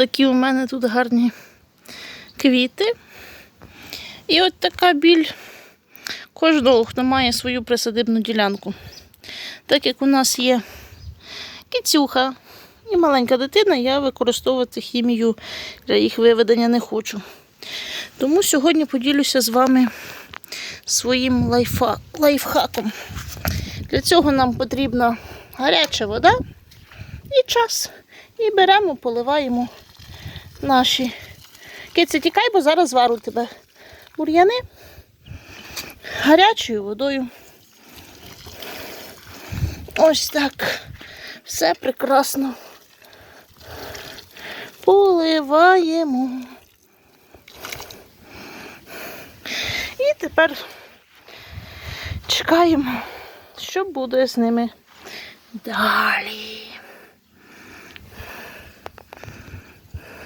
Отакі у мене тут гарні квіти. І от така біль кожного, хто має свою присадибну ділянку. Так як у нас є кицюха і маленька дитина, я використовувати хімію для їх виведення не хочу. Тому сьогодні поділюся з вами своїм лайфа- лайфхаком. Для цього нам потрібна гаряча вода і час. І беремо, поливаємо наші. Киці, тікай, бо зараз звару тебе бур'яни гарячою водою. Ось так. Все прекрасно. Поливаємо. І тепер чекаємо, що буде з ними далі.